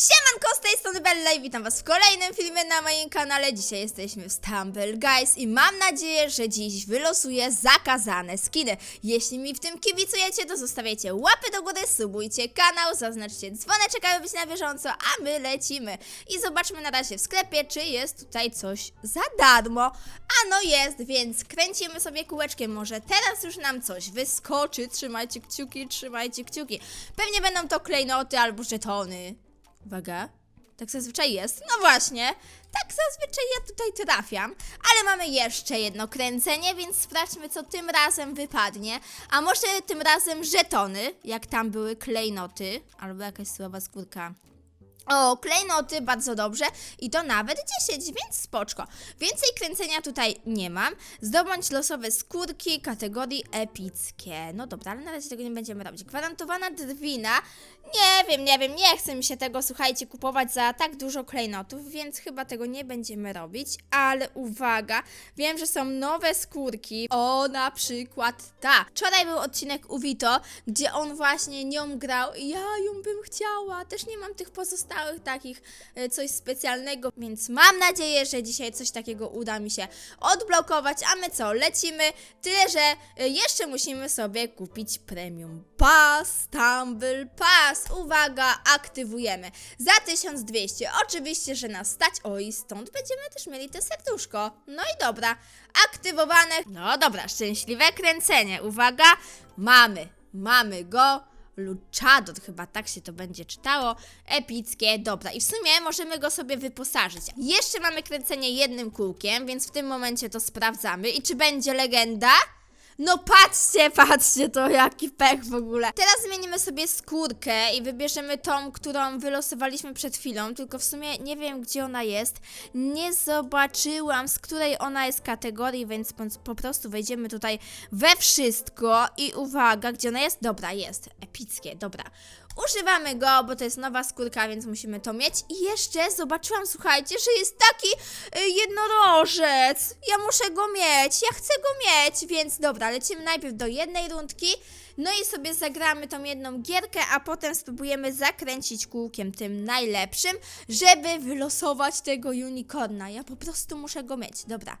Siemanko, z tej strony Bella i witam was w kolejnym filmie na moim kanale. Dzisiaj jesteśmy w Stumble Guys i mam nadzieję, że dziś wylosuję zakazane skiny. Jeśli mi w tym kibicujecie, to zostawiajcie łapy do góry, subujcie kanał, zaznaczcie dzwoneczek, aby być na bieżąco, a my lecimy. I zobaczmy na razie w sklepie, czy jest tutaj coś za darmo. A no jest, więc kręcimy sobie kółeczkiem, może teraz już nam coś wyskoczy. Trzymajcie kciuki, trzymajcie kciuki. Pewnie będą to klejnoty albo żetony. Uwaga. Tak zazwyczaj jest. No właśnie. Tak zazwyczaj ja tutaj trafiam. Ale mamy jeszcze jedno kręcenie, więc sprawdźmy, co tym razem wypadnie. A może tym razem żetony, jak tam były klejnoty, albo jakaś słaba skórka. O, klejnoty, bardzo dobrze. I to nawet 10, więc spoczko. Więcej kręcenia tutaj nie mam. Zdobądź losowe skórki kategorii epickie. No dobra, ale na razie tego nie będziemy robić. Gwarantowana drwina. Nie wiem, nie wiem, nie chcę mi się tego, słuchajcie, kupować za tak dużo klejnotów, więc chyba tego nie będziemy robić. Ale uwaga, wiem, że są nowe skórki. O, na przykład ta. Wczoraj był odcinek u Vito, gdzie on właśnie nią grał. i Ja ją bym chciała. Też nie mam tych pozostałych takich e, coś specjalnego, więc mam nadzieję, że dzisiaj coś takiego uda mi się odblokować. A my co, lecimy. Tyle, że e, jeszcze musimy sobie kupić premium pass, Stumble Pass. Uwaga, aktywujemy. Za 1200. Oczywiście, że nas stać. O i stąd będziemy też mieli te serduszko. No i dobra, aktywowane. No dobra, szczęśliwe kręcenie. Uwaga, mamy, mamy go. Luchador, chyba tak się to będzie czytało. Epickie, dobra. I w sumie możemy go sobie wyposażyć. Jeszcze mamy kręcenie jednym kółkiem, więc w tym momencie to sprawdzamy. I czy będzie legenda? No patrzcie, patrzcie to, jaki pech w ogóle. Teraz zmienimy sobie skórkę i wybierzemy tą, którą wylosowaliśmy przed chwilą, tylko w sumie nie wiem, gdzie ona jest. Nie zobaczyłam, z której ona jest kategorii, więc po, prostu wejdziemy tutaj we wszystko i uwaga, gdzie ona jest? Dobra, jest. Epickie, dobra. Używamy go, bo to jest nowa skórka, więc musimy to mieć. I jeszcze zobaczyłam, słuchajcie, że jest taki y, jednorożec. Ja muszę go mieć, ja chcę go mieć, więc dobra, lecimy najpierw do jednej rundki. No i sobie zagramy tą jedną gierkę, a potem spróbujemy zakręcić kółkiem tym najlepszym, żeby wylosować tego unicorna. Ja po prostu muszę go mieć. Dobra.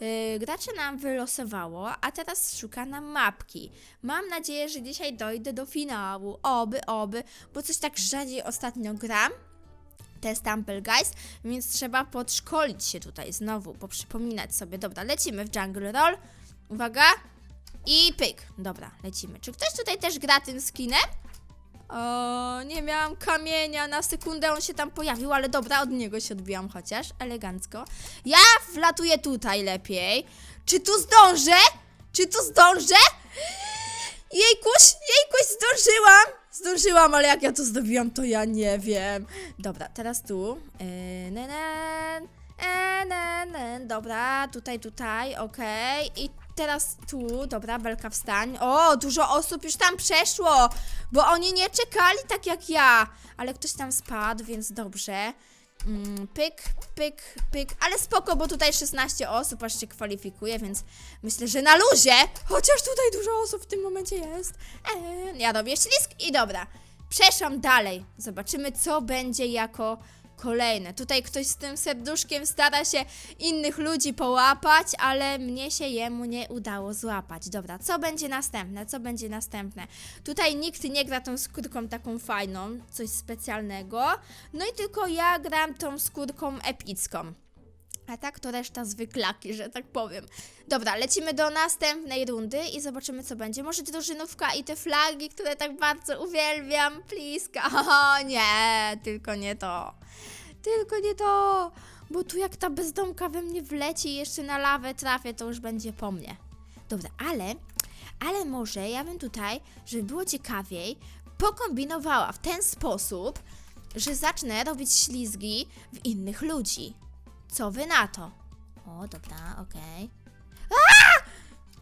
Yy, gracze nam wylosowało, a teraz szuka nam mapki. Mam nadzieję, że dzisiaj dojdę do finału. Oby, oby, bo coś tak rzadziej ostatnio gram te Stumble Guys, więc trzeba podszkolić się tutaj znowu, poprzypominać sobie. Dobra, lecimy w Jungle Roll. Uwaga. I pyk. Dobra, lecimy. Czy ktoś tutaj też gra tym skinem? O, nie miałam kamienia, na sekundę on się tam pojawił, ale dobra, od niego się odbijam chociaż, elegancko. Ja wlatuję tutaj lepiej. Czy tu zdążę? Czy tu zdążę? Jejkuś, jejkuś, zdążyłam! Zdążyłam, ale jak ja to zdobiłam, to ja nie wiem. Dobra, teraz tu. Yy, e, ne, ne. Dobra, tutaj, tutaj, okej. I teraz tu, dobra, Belka wstań. O, dużo osób już tam przeszło, bo oni nie czekali tak jak ja. Ale ktoś tam spadł, więc dobrze. Mm, pyk, pyk, pyk, ale spoko, bo tutaj 16 osób aż się kwalifikuje, więc myślę, że na luzie, chociaż tutaj dużo osób w tym momencie jest. Eee, ja robię ślisk i dobra, przeszłam dalej. Zobaczymy, co będzie jako kolejne. Tutaj ktoś z tym serduszkiem stara się innych ludzi połapać, ale mnie się jemu nie udało złapać. Dobra, co będzie następne? Co będzie następne? Tutaj nikt nie gra tą skórką taką fajną, coś specjalnego. No i tylko ja gram tą skórką epicką. A tak to reszta zwyklaki, że tak powiem. Dobra, lecimy do następnej rundy i zobaczymy co będzie. Może drużynówka i te flagi, które tak bardzo uwielbiam. Pliska. O nie, tylko nie to. Tylko nie to. Bo tu jak ta bezdomka we mnie wleci i jeszcze na lawę trafię, to już będzie po mnie. Dobra, ale, ale może ja bym tutaj, żeby było ciekawiej, pokombinowała w ten sposób, że zacznę robić ślizgi w innych ludzi. Co wy na to? O, dobra, okej. A!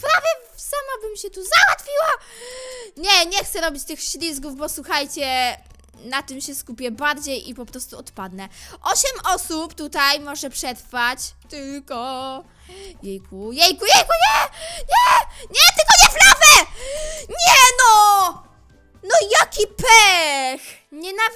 Prawie sama bym się tu załatwiła! Nie, nie chcę robić tych ślizgów, bo słuchajcie, na tym się skupię bardziej i po prostu odpadnę. Osiem osób tutaj może przetrwać, tylko... Jejku, jejku, jejku, nie! Nie! Nie, tylko nie w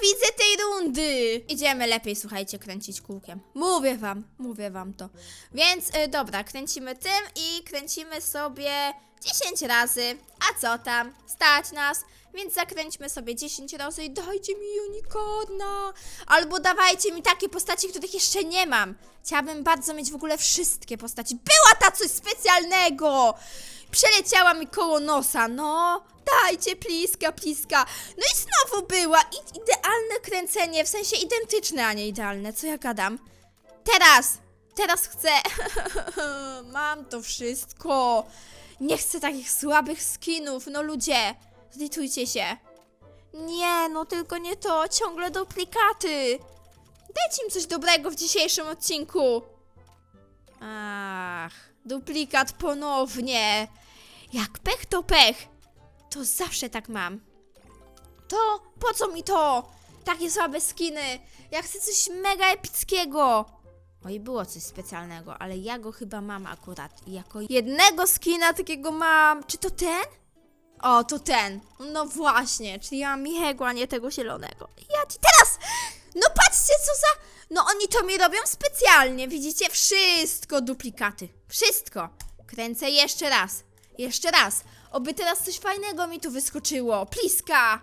Nienawidzę tej rundy! Idziemy lepiej, słuchajcie, kręcić kółkiem. Mówię wam, mówię wam to. Więc y, dobra, kręcimy tym i kręcimy sobie 10 razy. A co tam? Stać nas. Więc zakręćmy sobie 10 razy i dajcie mi unicorna. Albo dawajcie mi takie postaci, których jeszcze nie mam. Chciałabym bardzo mieć w ogóle wszystkie postaci. Była ta coś specjalnego! Przeleciała mi koło nosa, no. Dajcie pliska, pliska. No i znowu była. I idealne kręcenie, w sensie identyczne, a nie idealne. Co ja gadam? Teraz! Teraz chcę. Mam to wszystko. Nie chcę takich słabych skinów, no ludzie. Zlitujcie się. Nie, no tylko nie to. Ciągle duplikaty. Dajcie im coś dobrego w dzisiejszym odcinku. Ach, duplikat ponownie. Jak pech to pech. To zawsze tak mam. To po co mi to? Takie słabe skiny. Ja chcę coś mega epickiego. Oj, było coś specjalnego, ale ja go chyba mam akurat. I jako jednego skina takiego mam. Czy to ten? O, to ten. No właśnie, czyli ja mam jego, a nie tego zielonego. Ja ci teraz! No patrzcie, co za... No oni to mi robią specjalnie, widzicie? Wszystko duplikaty. Wszystko. Kręcę jeszcze raz. Jeszcze raz. Oby teraz coś fajnego mi tu wyskoczyło. Pliska!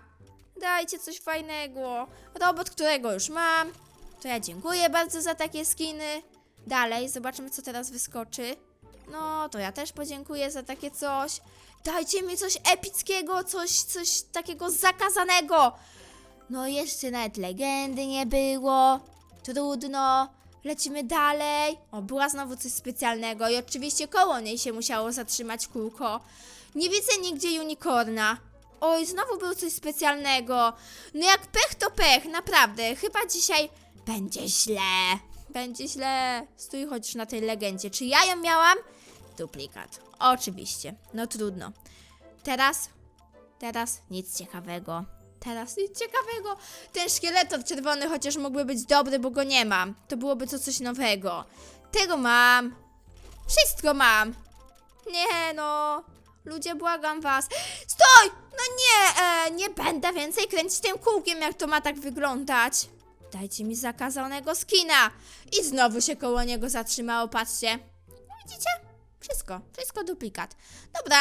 Dajcie coś fajnego. Robot, którego już mam. To ja dziękuję bardzo za takie skiny. Dalej, zobaczymy, co teraz wyskoczy. No, to ja też podziękuję za takie coś. Dajcie mi coś epickiego, coś, coś takiego zakazanego. No, jeszcze nawet legendy nie było. Trudno. Lecimy dalej. O, była znowu coś specjalnego i oczywiście koło niej się musiało zatrzymać kółko. Nie widzę nigdzie unicorna. Oj, znowu był coś specjalnego. No jak pech to pech, naprawdę. Chyba dzisiaj będzie źle. Będzie źle. Stój chociaż na tej legendzie. Czy ja ją miałam? Duplikat. Oczywiście. No trudno. Teraz, teraz nic ciekawego. Teraz nic ciekawego. Ten szkieletor czerwony chociaż mógłby być dobry, bo go nie mam. To byłoby to coś nowego. Tego mam. Wszystko mam. Nie no. Ludzie, błagam was. Stój! No nie, e, nie będę więcej kręcić tym kółkiem, jak to ma tak wyglądać. Dajcie mi zakazanego skina. I znowu się koło niego zatrzymało, patrzcie. No widzicie? Wszystko, wszystko duplikat. Dobra,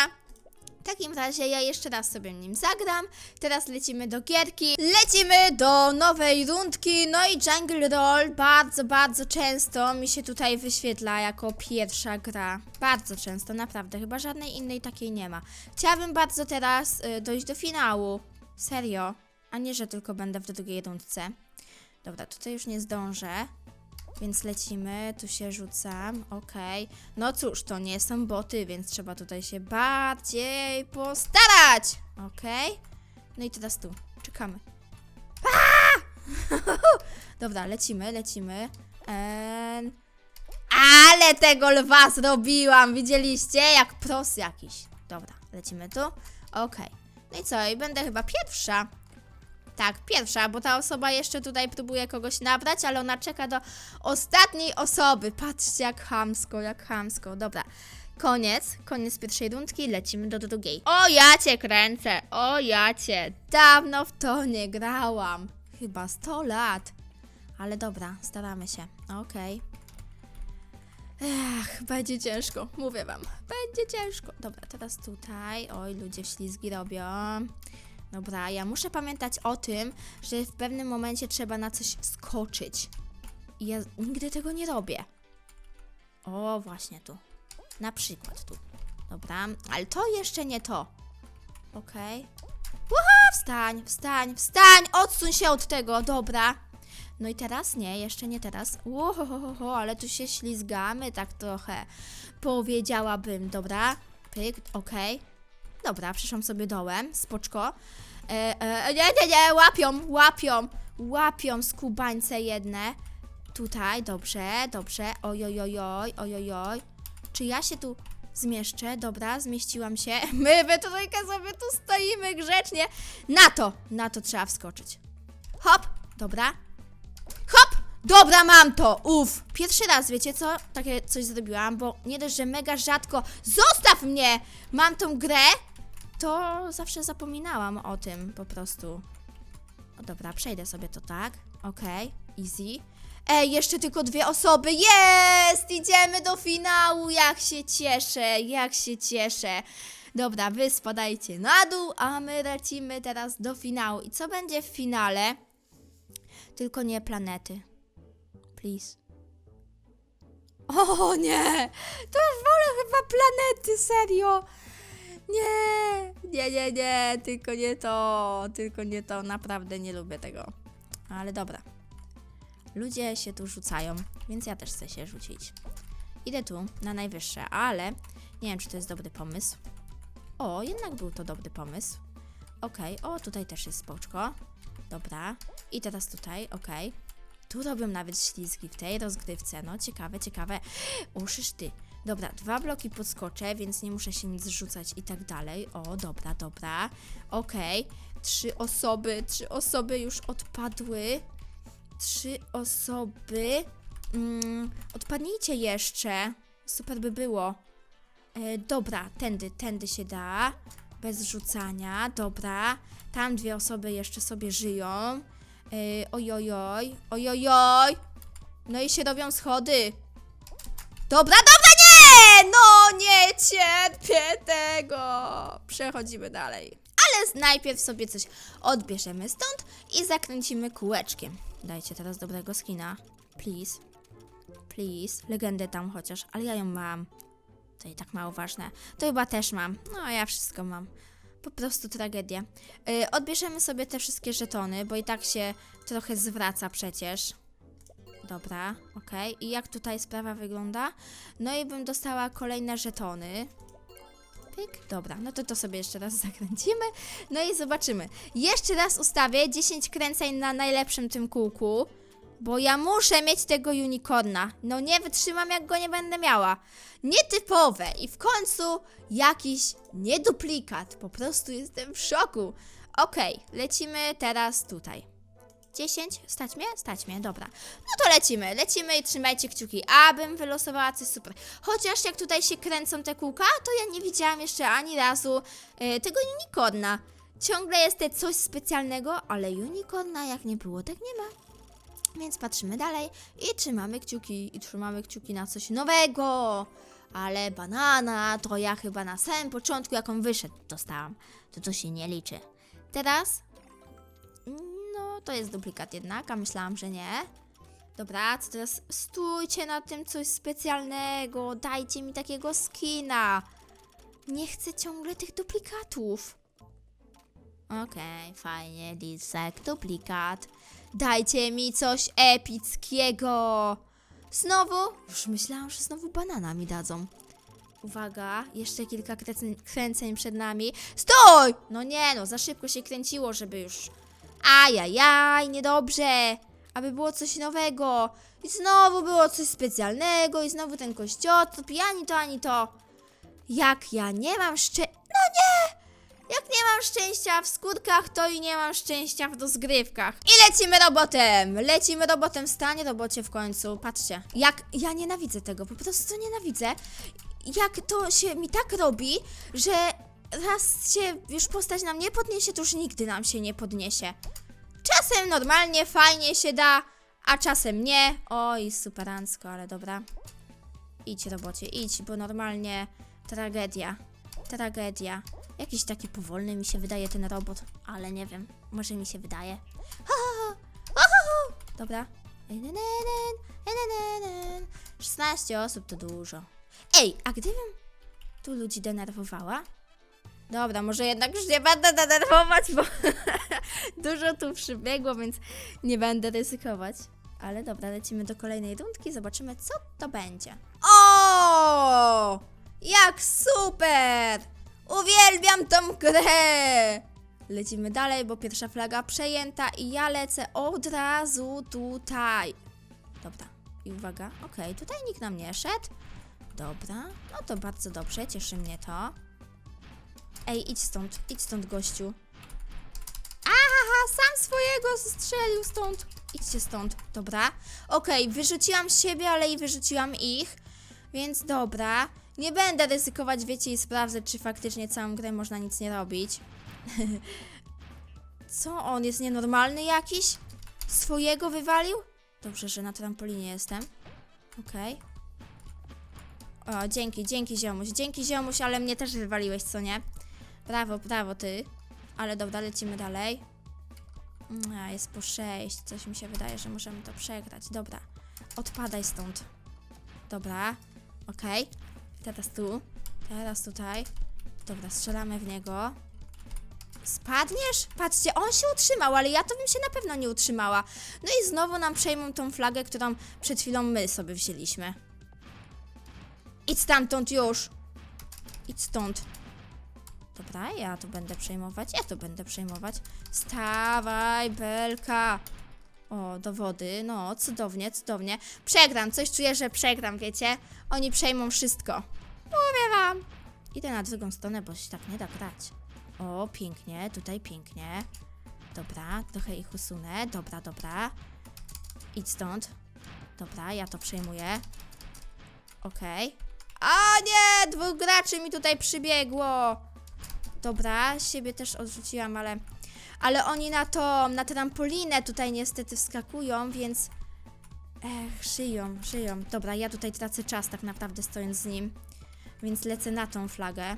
takim razie ja jeszcze raz sobie nim zagram. Teraz lecimy do gierki. Lecimy do nowej rundki. No i Jungle Roll bardzo, bardzo często mi się tutaj wyświetla jako pierwsza gra. Bardzo często, naprawdę. Chyba żadnej innej takiej nie ma. Chciałabym bardzo teraz y, dojść do finału. Serio. A nie, że tylko będę w drugiej rundce. Dobra, tutaj już nie zdążę. Więc lecimy, tu się rzucam, okej. No cóż, to nie są boty, więc trzeba tutaj się bardziej postarać, okej. No i teraz tu, czekamy. Aaa! Dobra, lecimy, lecimy. Ale tego lwa zrobiłam, widzieliście? Jak pros jakiś. Dobra, lecimy tu, okej. No i co, i będę chyba pierwsza. Tak, pierwsza, bo ta osoba jeszcze tutaj próbuje kogoś nabrać, ale ona czeka do ostatniej osoby. Patrzcie, jak chamsko, jak chamsko. Dobra, koniec, koniec pierwszej rundki, lecimy do drugiej. O, ja cię kręcę, o, ja cię. Dawno w to nie grałam. Chyba 100 lat. Ale dobra, staramy się. Okej. Ech, będzie ciężko, mówię wam. Będzie ciężko. Dobra, teraz tutaj. Oj, ludzie ślizgi robią. Dobra, ja muszę pamiętać o tym, że w pewnym momencie trzeba na coś skoczyć. I ja nigdy tego nie robię. O, właśnie tu. Na przykład tu. Dobra, ale to jeszcze nie to. Okej. Okay. Wstań, wstań, wstań! Odsuń się od tego, dobra. No i teraz? Nie, jeszcze nie teraz. Łohohoho, ale tu się ślizgamy tak trochę. Powiedziałabym, dobra. Pyk, okej. Dobra, przyszłam sobie dołem, spoczko. E, e, nie, nie, nie, łapią, łapią, łapią skubańce jedne. Tutaj, dobrze, dobrze. Ojojojoj, ojojoj. Czy ja się tu zmieszczę? Dobra, zmieściłam się. My we trójkę sobie tu stoimy grzecznie. Na to, na to trzeba wskoczyć. Hop, dobra. Hop! Dobra, mam to! Uff! Pierwszy raz, wiecie co? Takie coś zrobiłam, bo nie dość, że mega rzadko... Zostaw mnie! Mam tą grę to zawsze zapominałam o tym po prostu. O dobra, przejdę sobie to tak. Okej, easy. Ej, jeszcze tylko dwie osoby. Jest! Idziemy do finału. Jak się cieszę, jak się cieszę. Dobra, wy spadajcie na dół, a my lecimy teraz do finału. I co będzie w finale? Tylko nie planety. Please. O nie! To już wolę chyba planety, serio! Nie, nie, nie, nie, tylko nie to, tylko nie to, naprawdę nie lubię tego. Ale dobra. Ludzie się tu rzucają, więc ja też chcę się rzucić. Idę tu, na najwyższe, ale nie wiem, czy to jest dobry pomysł. O, jednak był to dobry pomysł. Okej, o, tutaj też jest spoczko. Dobra. I teraz tutaj, okej. Tu robią nawet ślizgi w tej rozgrywce. No, ciekawe, ciekawe. Uszysz ty. Dobra, dwa bloki podskoczę, więc nie muszę się nic zrzucać i tak dalej. O, dobra, dobra. Okej. Trzy osoby, trzy osoby już odpadły. Trzy osoby. Mm, odpadnijcie jeszcze. Super by było. E, dobra, tędy, tędy się da. Bez rzucania, dobra. Tam dwie osoby jeszcze sobie żyją. E, ojojoj, ojojoj. No i się robią schody. Dobra, dobra! No nie cierpię tego. Przechodzimy dalej. Ale najpierw sobie coś odbierzemy stąd i zakręcimy kółeczkiem. Dajcie teraz dobrego skina. Please. Please. Legendę tam chociaż, ale ja ją mam. To i tak mało ważne. To chyba też mam. No, ja wszystko mam. Po prostu tragedia. Yy, odbierzemy sobie te wszystkie żetony, bo i tak się trochę zwraca przecież. Dobra, okej. I jak tutaj sprawa wygląda? No i bym dostała kolejne żetony. Pyk, dobra, no to to sobie jeszcze raz zakręcimy. No i zobaczymy. Jeszcze raz ustawię 10 kręceń na najlepszym tym kółku. Bo ja muszę mieć tego unicorna. No nie wytrzymam, jak go nie będę miała. Nietypowe i w końcu jakiś nieduplikat. Po prostu jestem w szoku. Okej, lecimy teraz tutaj. 10? Stać mnie? Stać mnie, dobra. No to lecimy, lecimy i trzymajcie kciuki, abym wylosowała coś super. Chociaż jak tutaj się kręcą te kółka, to ja nie widziałam jeszcze ani razu e, tego unicorna. Ciągle jest te coś specjalnego, ale unicorna jak nie było, tak nie ma. Więc patrzymy dalej i trzymamy kciuki, i trzymamy kciuki na coś nowego. Ale banana to ja chyba na samym początku, jak on wyszedł, dostałam. To to się nie liczy. Teraz to jest duplikat jednak, a myślałam, że nie. Dobra, co teraz? Stójcie na tym coś specjalnego, dajcie mi takiego skina. Nie chcę ciągle tych duplikatów. Okej, fajnie, lisek, duplikat. Dajcie mi coś epickiego. Znowu? Już myślałam, że znowu banana mi dadzą. Uwaga, jeszcze kilka kręceń przed nami. Stój! No nie, no za szybko się kręciło, żeby już Ajajaj, niedobrze. Aby było coś nowego. I znowu było coś specjalnego. I znowu ten kościotrup. I ani to, ani to. Jak ja nie mam szczę... No nie! Jak nie mam szczęścia w skórkach, to i nie mam szczęścia w rozgrywkach. I lecimy robotem! Lecimy robotem, stanie robocie w końcu. Patrzcie, jak ja nienawidzę tego, po prostu nienawidzę. Jak to się mi tak robi, że raz się już postać nam nie podniesie, to już nigdy nam się nie podniesie. Czasem normalnie, fajnie się da, a czasem nie. Oj, superancko, ale dobra. Idź robocie, idź, bo normalnie tragedia. Tragedia. Jakiś taki powolny mi się wydaje ten robot, ale nie wiem, może mi się wydaje. Ha, ha, ha. Ha. Dobra. 16 osób to dużo. Ej, a gdybym tu ludzi denerwowała? Dobra, może jednak już nie będę denerwować, bo dużo tu przybiegło, więc nie będę ryzykować. Ale dobra, lecimy do kolejnej rundki, zobaczymy co to będzie. O! Jak super! Uwielbiam tą grę! Lecimy dalej, bo pierwsza flaga przejęta i ja lecę od razu tutaj. Dobra, i uwaga, okej, tutaj nikt nam nie szedł. Dobra, no to bardzo dobrze, cieszy mnie to. Ej, idź stąd, idź stąd, gościu. Aha, sam swojego strzelił stąd. Idźcie stąd, dobra. Okej, wyrzuciłam siebie, ale i wyrzuciłam ich. Więc dobra. Nie będę ryzykować, wiecie, i sprawdzę, czy faktycznie całą grę można nic nie robić. Co on jest nienormalny jakiś? Swojego wywalił? Dobrze, że na trampolinie jestem. Okej. O, dzięki, dzięki ziomuś, dzięki ziomuś, ale mnie też wywaliłeś, co nie? Brawo, brawo ty. Ale dobra, lecimy dalej. A, jest po 6. Coś mi się wydaje, że możemy to przegrać. Dobra, odpadaj stąd. Dobra, okej. Teraz tu, teraz tutaj. Dobra, strzelamy w niego. Spadniesz? Patrzcie, on się utrzymał, ale ja to bym się na pewno nie utrzymała. No i znowu nam przejmą tą flagę, którą przed chwilą my sobie wzięliśmy. Idź stamtąd już! Idź stąd. Dobra, ja to będę przejmować, ja to będę przejmować. Stawaj, belka! O, do wody, no, cudownie, cudownie. Przegram, coś czuję, że przegram, wiecie? Oni przejmą wszystko. Mówię wam. Idę na drugą stronę, bo się tak nie da grać. O, pięknie, tutaj pięknie. Dobra, trochę ich usunę. Dobra, dobra. Idź stąd. Dobra, ja to przejmuję. Okej. A nie! Dwóch graczy mi tutaj przybiegło. Dobra, siebie też odrzuciłam, ale... Ale oni na to, na trampolinę tutaj niestety wskakują, więc... Ech, żyją, żyją. Dobra, ja tutaj tracę czas tak naprawdę stojąc z nim. Więc lecę na tą flagę.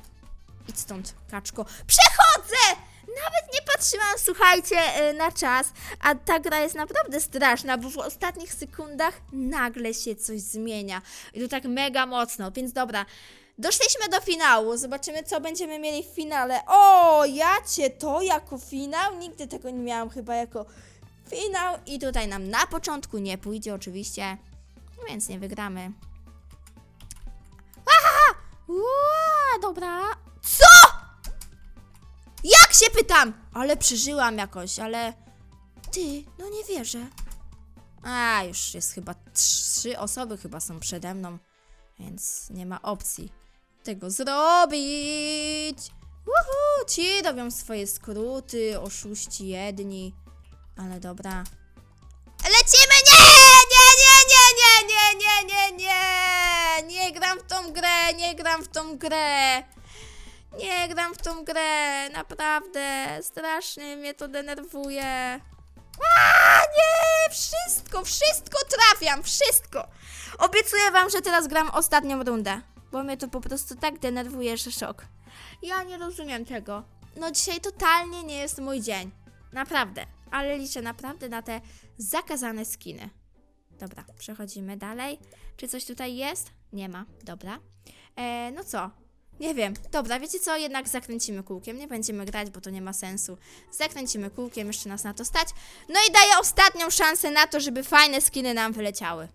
Idź stąd, kaczko. Przechodzę! Nawet nie patrzyłam, słuchajcie, y, na czas. A ta gra jest naprawdę straszna, bo w ostatnich sekundach nagle się coś zmienia. I to tak mega mocno, więc dobra. Doszliśmy do finału. Zobaczymy, co będziemy mieli w finale. O, ja cię to jako finał? Nigdy tego nie miałam chyba jako finał. I tutaj nam na początku nie pójdzie oczywiście, więc nie wygramy. Aha! Ua, dobra. Co? Jak się pytam? Ale przeżyłam jakoś, ale... Ty, no nie wierzę. A, już jest chyba trzy osoby chyba są przede mną, więc nie ma opcji tego zrobić. Uhu, ci robią swoje skróty, oszuści jedni. Ale dobra. Lecimy! Nie! Nie, nie, nie, nie, nie, nie, nie, nie! Nie gram w tą grę, nie gram w tą grę. Nie gram w tą grę, naprawdę. Strasznie mnie to denerwuje. A, nie! Wszystko, wszystko trafiam, wszystko. Obiecuję wam, że teraz gram ostatnią rundę, bo mnie to po prostu tak denerwuje, że szok. Ja nie rozumiem tego. No dzisiaj totalnie nie jest mój dzień. Naprawdę. Ale liczę naprawdę na te zakazane skiny. Dobra, przechodzimy dalej. Czy coś tutaj jest? Nie ma. Dobra. E, no co? Nie wiem. Dobra, wiecie co? Jednak zakręcimy kółkiem. Nie będziemy grać, bo to nie ma sensu. Zakręcimy kółkiem, jeszcze nas na to stać. No i daję ostatnią szansę na to, żeby fajne skiny nam wyleciały.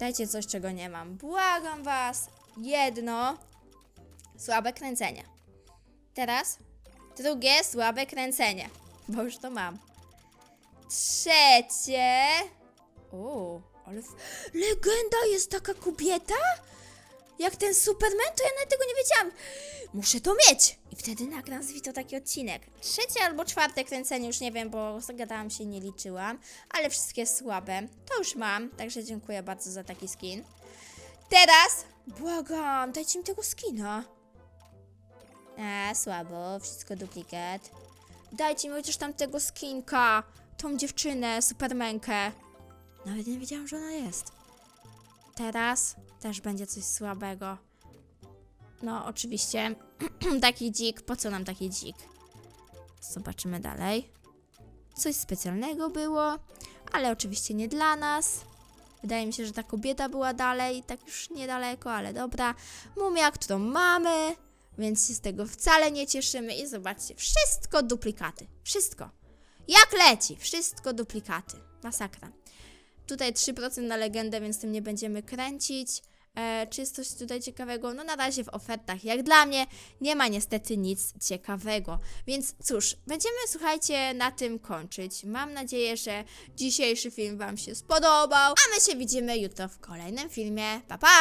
Dajcie coś, czego nie mam. Błagam was. Jedno. Słabe kręcenie. Teraz drugie słabe kręcenie. Bo już to mam. Trzecie. O, ale. Legenda jest taka kobieta? Jak ten Superman, to ja nawet tego nie wiedziałam. Muszę to mieć! I wtedy nagram z Vito taki odcinek. Trzecie albo czwarte kręcenie, już nie wiem, bo zagadałam się, nie liczyłam. Ale wszystkie słabe. To już mam, także dziękuję bardzo za taki skin. Teraz, błagam, dajcie mi tego skina. A, słabo, wszystko duplikat. Dajcie mi chociaż tam tego skinka. Tą dziewczynę, supermenkę. Nawet nie wiedziałam, że ona jest. Teraz też będzie coś słabego. No, oczywiście. taki dzik. Po co nam taki dzik? Zobaczymy dalej. Coś specjalnego było, ale oczywiście nie dla nas. Wydaje mi się, że ta kobieta była dalej, tak już niedaleko, ale dobra. Mumia, którą mamy, więc się z tego wcale nie cieszymy. I zobaczcie, wszystko duplikaty. Wszystko. Jak leci? Wszystko duplikaty. Masakra. Tutaj 3% na legendę, więc tym nie będziemy kręcić. E, czy jest coś tutaj ciekawego? No na razie w ofertach, jak dla mnie, nie ma niestety nic ciekawego. Więc cóż, będziemy, słuchajcie, na tym kończyć. Mam nadzieję, że dzisiejszy film Wam się spodobał, a my się widzimy jutro w kolejnym filmie. Pa, pa!